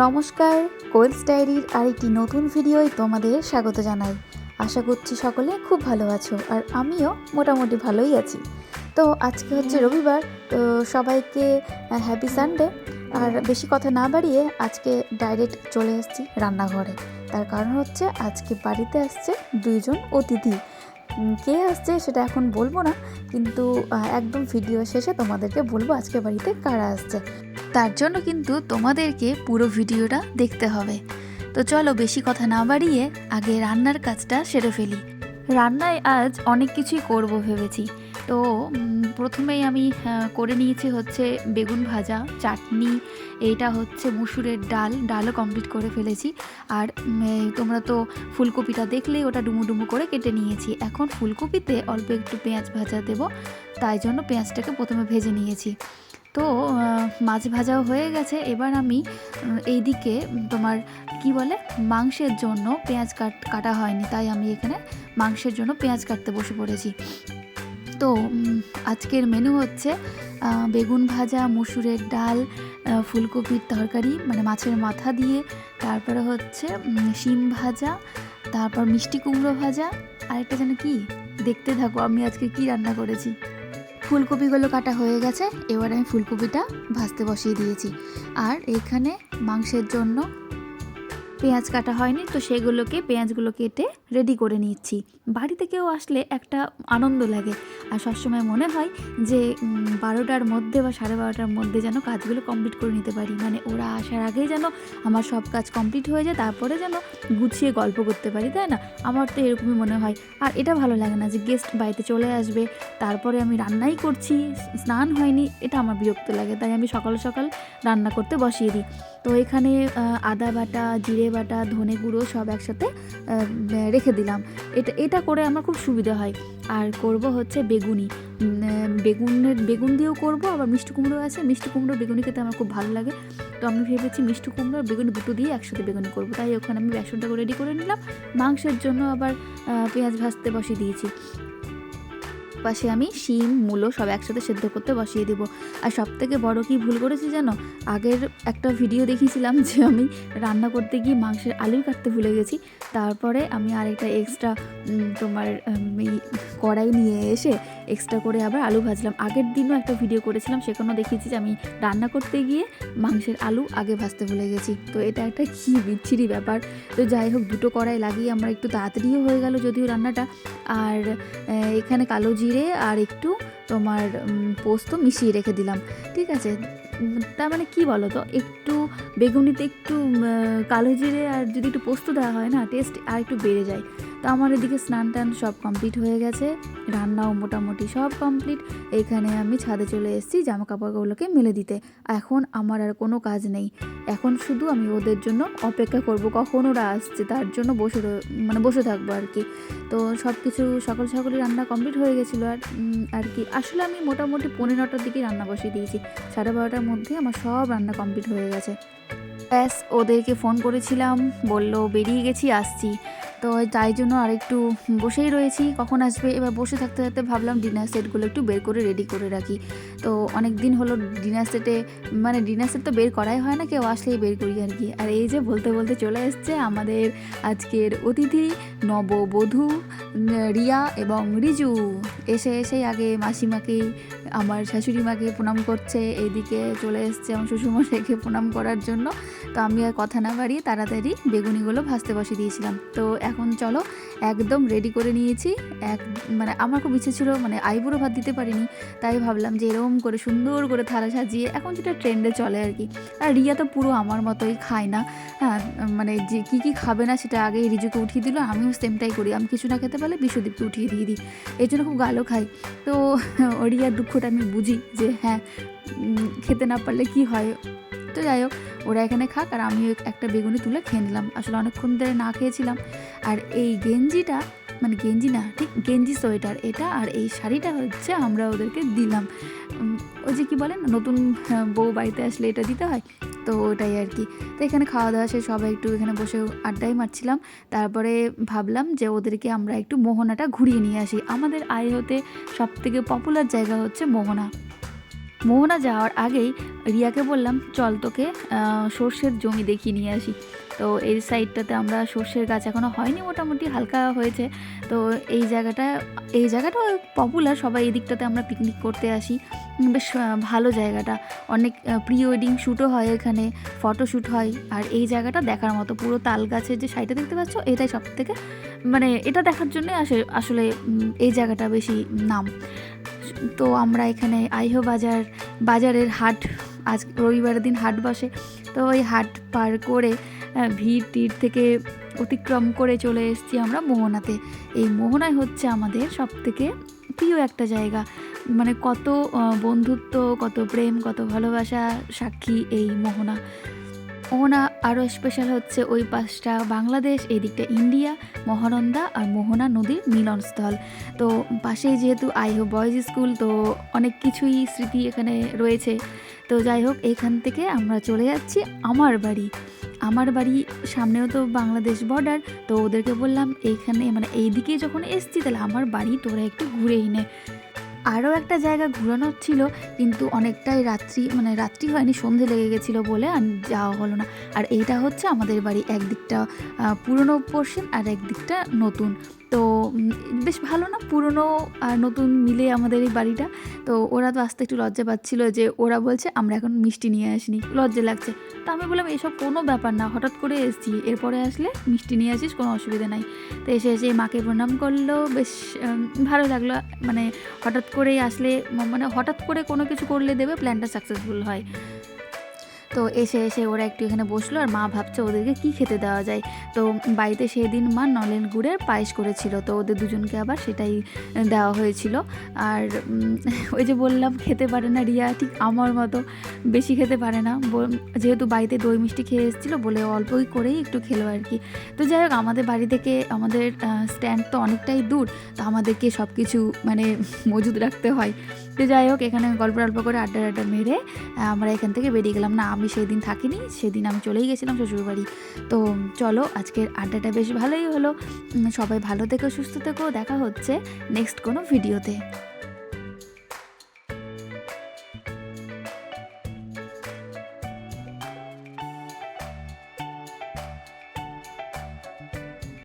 নমস্কার কোয়েলস ডায়েরির আরেকটি নতুন ভিডিওয় তোমাদের স্বাগত জানাই। আশা করছি সকলে খুব ভালো আছো আর আমিও মোটামুটি ভালোই আছি। তো আজকে হচ্ছে রবিবার তো সবাইকে হ্যাপি সানডে আর বেশি কথা না বাড়িয়ে আজকে ডাইরেক্ট চলে এসেছি রান্নাঘরে। তার কারণ হচ্ছে আজকে বাড়িতে আসছে দুইজন অতিথি। কে আসছে সেটা এখন বলব না কিন্তু একদম ভিডিও শেষে তোমাদেরকে বলব আজকে বাড়িতে কারা আসছে। তার জন্য কিন্তু তোমাদেরকে পুরো ভিডিওটা দেখতে হবে। তো চলো বেশি কথা না বাড়িয়ে আগে রান্নার কাজটা সেরে ফেলি। রান্নায় আজ অনেক কিছুই করব ভেবেছি। তো প্রথমেই আমি করে নিয়েছি হচ্ছে বেগুন ভাজা, চাটনি এইটা হচ্ছে মুসুরের ডাল, ডালও কমপ্লিট করে ফেলেছি। আর তোমরা তো ফুলকপিটা দেখলেই ওটা ডুমু ডুমু করে কেটে নিয়েছি। এখন ফুলকপিতে অল্প একটু পেঁয়াজ ভাজা দেব, তাই জন্য পেঁয়াজটাকে প্রথমে ভেজে নিয়েছি। তো মাছ ভাজাও হয়ে গেছে। এবার আমি এইদিকে তোমার কি বলে, মাংসের জন্য পেঁয়াজ কাট, কাটা হয়নি। তাই আমি এখানে মাংসের জন্য পেঁয়াজ কাটতে বসে পড়েছি। তো আজকের মেনু হচ্ছে বেগুন ভাজা, মুসুরের ডাল ফুলকপির তরকারি মানে মাছের মাথা দিয়ে। তারপরে হচ্ছে শিম ভাজা, তারপর মিষ্টি কুমড়ো ভাজা। আরেকটা যেন কি, দেখতে থাকো, আমি আজকে কি রান্না করেছি। ফুলকপিগুলো কাটা হয়ে গেছে এবার আমি ফুলকপিটা ভাজতে বসিয়ে দিয়েছি। আর এখানে মাংসের জন্য পেঁয়াজ কাটা হয়নি, তো সেগুলোকে, পেঁয়াজগুলো কেটে রেডি করে নিচ্ছি। বাড়িতে কেউ আসলে একটা আনন্দ লাগে। আর সবসময় মনে হয় যে বারোটার মধ্যে বা সাড়ে বারোটার মধ্যে যেন কাজগুলো কমপ্লিট করে নিতে পারি। মানে ওরা আসার আগেই যেন আমার সব কাজ কমপ্লিট হয়ে যায়, তারপরে যেন গুছিয়ে গল্প করতে পারি, তাই না? আমার তো এরকমই মনে হয়। আর এটা ভালো লাগে না যে গেস্ট বাড়িতে চলে আসবে, তারপরে আমি রান্নাই করছি, স্নান হয়নি, এটা আমার বিরক্ত লাগে। তাই আমি সকাল সকাল রান্না করতে বসিয়ে দিই। তো এখানে আদা বাটা, জিরে বাটা, ধনে গুঁড়ো সব একসাথে রেখে দিলাম। এটা এটা করে আমার খুব সুবিধা হয়। আর করব হচ্ছে বেগুনি। বেগুনের, বেগুন দিয়েও করব, আবার মিষ্টি কুমড়ো আছে। মিষ্টি কুমড়ো, বেগুনি খেতে আমার খুব ভালো লাগে। তো আমি ভেবেছি মিষ্টি কুমড়ো আর বেগুনি দুটো দিয়ে একসাথে বেগুনি করব। তাই ওখানে আমি বেসনটাকে রেডি করে নিলাম। মাংসের জন্য আবার পেঁয়াজ ভাজতে বসিয়ে দিয়েছি। পাশে আমি শিম, মূলো সব একসাথে সেদ্ধ করতে বসিয়ে দিব। আর সব থেকে বড়ো কি ভুল করেছি জানো? আগের একটা ভিডিও দেখিয়েছিলাম যে আমি রান্না করতে গিয়ে মাংসের আলু কাটতে ভুলে গেছি। তারপরে আমি আরেকটা এক্সট্রা তোমার কড়াই নিয়ে এসে এক্সট্রা করে আবার আলু ভাজলাম। আগের দিনও একটা ভিডিও করেছিলাম, সেখানেও দেখিয়েছি যে আমি রান্না করতে গিয়ে মাংসের আলু আগে ভাজতে ভুলে গেছি। তো এটা একটা কী বিচ্ছিরি ব্যাপার। তো যাই হোক, দুটো কড়াই লাগিয়ে আমরা একটু তাড়াতাড়িও হয়ে গেল যদিও রান্নাটা। আর এখানে কালো জিরে আর একটু তোমার পোস্ত মিশিয়ে রেখে দিলাম। ঠিক আছে? তার মানে কি বলো তো একটু বেগুনিতে একটু কালো জিরে আর যদি একটু পোস্ত দেওয়া হয় না টেস্ট আর একটু বেড়ে যায়। তো আমার এদিকে স্নান টান সব কমপ্লিট হয়ে গেছে। রান্নাও মোটামুটি সব কমপ্লিট এইখানে আমি ছাদে চলে এসেছি জামা কাপড়গুলোকে মেলে দিতে। এখন আমার আর কোনো কাজ নেই। এখন শুধু আমি ওদের জন্য অপেক্ষা করব, কখন ওরা আসছে, তার জন্য বসে মানে বসে থাকব আর কি। তো সব কিছু সকাল সকালই রান্না কমপ্লিট হয়ে গেছিল আর আর কি। আসলে আমি মোটামুটি পনেরো নটার দিকেই রান্না বসিয়ে দিয়েছি। সাড়ে বারোটার মধ্যে আমার সব রান্না কমপ্লিট হয়ে গেছে। ব্যাস, ওদেরকে ফোন করেছিলাম, বলল, বেরিয়ে গেছি, আসছি। তো তাই জন্য আর একটু বসেই রয়েছি। কখন আসবে? এবার বসে থাকতে থাকতে ভাবলাম ডিনার সেটগুলো একটু বের করে রেডি করে রাখি। তো অনেক দিন হলো ডিনার সেটে মানে ডিনার সেট তো বের করাই হয় না, কেউ আসলেই বের করি আর কি। আর এই যে বলতে বলতে চলে এসছে আমাদের আজকের অতিথি, নববধূ রিয়া এবং রিজু। এসে এসেই আগে মাসিমাকে, আমার শাশুড়ি মাকে প্রণাম করছে। এইদিকে চলে এসছে আমার শ্বশুরমশাইকে প্রণাম করার জন্য। তো আমি আর কথা না বাড়িয়ে তাড়াতাড়ি বেগুনিগুলো ভাজতে বসিয়ে দিয়েছিলাম। তো এখন চলো, একদম রেডি করে নিয়েছি। এক মানে আমার খুব ইচ্ছে ছিল মানে আইবুড়ো ভাত দিতে পারিনি, তাই ভাবলাম যে এরকম করে সুন্দর করে থালা সাজিয়ে এখন যেটা ট্রেন্ডে চলে আর কি। আর রিয়া তো পুরো আমার মতোই খায় না। হ্যাঁ মানে যে কী কী খাবে না সেটা আগে রিজুকে উঠিয়ে দিল, আমিও সেমটাই করি। আমি কিছু না খেতে পারলে বিশ্বদীপকে উঠিয়ে দিয়ে দিই। এই জন্য খুব গালো খাই। তো রিয়ার দুঃখটা আমি বুঝি যে হ্যাঁ খেতে না পারলে কি হয়? তো যাই হোক, ওরা এখানে খাক আর আমিও একটা বেগুনি তুলে খেয়ে নিলাম। আসলে অনেকক্ষণ ধরে না খেয়েছিলাম। আর এই গেঞ্জিটা মানে গেঞ্জি না, ঠিক গেঞ্জি সোয়েটার এটা আর এই শাড়িটা হচ্ছে আমরা ওদেরকে দিলাম। ওই যে কী বলেন নতুন বউ বাড়িতে আসলে এটা দিতে হয়, তো ওটাই আর কি। তো এখানে খাওয়া দাওয়া সে সবাই একটু এখানে বসে আড্ডাই মারছিলাম। তারপরে ভাবলাম যে ওদেরকে আমরা একটু মোহনাটা ঘুরিয়ে নিয়ে আসি। আমাদের আয় হতে সব থেকে পপুলার জায়গা হচ্ছে মোহনা। মোহনা যাওয়ার আগেই রিয়াকে বললাম, চল তোকে সর্ষের জমি দেখিয়ে নিয়ে আসি। তো এই সাইডটাতে আমরা সর্ষের গাছ এখনও হয়নি মোটামুটি, হালকা হয়েছে। তো এই জায়গাটা এই জায়গাটা পপুলার সবাই এই দিকটাতে আমরা পিকনিক করতে আসি। বেশ ভালো জায়গাটা। অনেক প্রি ওয়েডিং শ্যুটও হয় এখানে ফটোশ্যুট হয়। আর এই জায়গাটা দেখার মতো, পুরো তাল গাছের যে সাইডটা দেখতে পাচ্ছ, এটাই সব থেকে মানে এটা দেখার জন্যই আসে, আসলে এই জায়গাটা বেশি নাম। তো আমরা এখানে আইহো বাজার, বাজারের হাট, আজ রবিবারের দিন হাট বসে। তো ওই হাট পার করে ভিড় টিড় থেকে অতিক্রম করে চলে এসেছি আমরা মোহনাতে। এই মোহনায় হচ্ছে আমাদের সব থেকে প্রিয় একটা জায়গা। মানে কত বন্ধুত্ব, কত প্রেম, কত ভালোবাসা সাক্ষী এই মোহনা। মোহনা, আরও স্পেশাল হচ্ছে ওই পাশটা বাংলাদেশ এই দিকটা ইন্ডিয়া, মহানন্দা আর মোহনা নদীর মিলনস্থল। তো পাশেই যেহেতু আইহো বয়েজ স্কুল তো অনেক কিছুই স্মৃতি এখানে রয়েছে। তো যাই হোক, এখান থেকে আমরা চলে যাচ্ছি আমার বাড়ি। আমার বাড়ি সামনেও তো বাংলাদেশ বর্ডার তো ওদেরকে বললাম এইখানে মানে এই দিকে যখন এসছি, তাহলে আমার বাড়ি তোরা একটু ঘুরেই নে। আরও একটা জায়গা ঘুরানোর ছিল, কিন্তু অনেকটাই রাত্রি মানে রাত্রি হয়নি, সন্ধে লেগে গেছিল বলে আর যাওয়া হলো না। আর এইটা হচ্ছে আমাদের বাড়ি, একদিকটা পুরনো পোর্শন আর একদিকটা নতুন। তো বেশ ভালো না? পুরনো আর নতুন মিলে আমাদের এই বাড়িটা। তো ওরা তো আসতে একটু লজ্জা পাচ্ছিল যে ওরা বলছে, আমরা এখন মিষ্টি নিয়ে আসিনি। লজ্জা লাগছে। তো আমি বললাম, এসব কোনো ব্যাপার না। হঠাৎ করে এসেছি। এরপরে আসলে মিষ্টি নিয়ে আসিস, কোনো অসুবিধা নাই। তো এসে এসে মাকে প্রণাম করল। বেশ ভালো লাগল। মানে হঠাৎ করেই আসলে মানে হঠাৎ করে কোনো কিছু করলে দেবে, প্ল্যানটা সাকসেসফুল হয়। তো এসে এসে ওরা একটু এখানে বসল আর মা ভাবছে ওদেরকে কি খেতে দেওয়া যায়। তো বাড়িতে সেদিন মা নলেন গুড়ের পায়েস করেছিল। তো ওদের দুজনকে আবার সেটাই দেওয়া হয়েছিল। আর ওই যে বললাম, খেতে পারে না রিয়া, ঠিক আমার মতো বেশি খেতে পারে না। যেহেতু বাড়িতে দই মিষ্টি খেয়ে এসেছিল, বলে অল্পই করেই একটু খেলো আর কি। তো যাই হোক, আমাদের বাড়ি থেকে আমাদের স্ট্যান্ড তো অনেকটাই দূর, তো আমাদেরকে সব কিছু মানে মজুদ রাখতে হয়। তো যাই হোক, এখানে গল্প টল্প করে আড্ডা আড্ডা মেরে আমরা এখান থেকে বেরিয়ে গেলাম। না আমি সেই দিন থাকিনি, সেদিন আমি চলেই গেছিলাম শ্বশুরবাড়ি। তো চলো, আজকের আড্ডাটা বেশ ভালোই হলো। সবাই ভালো থেকো, সুস্থ থেকো। দেখা হচ্ছে নেক্সট কোনো ভিডিওতে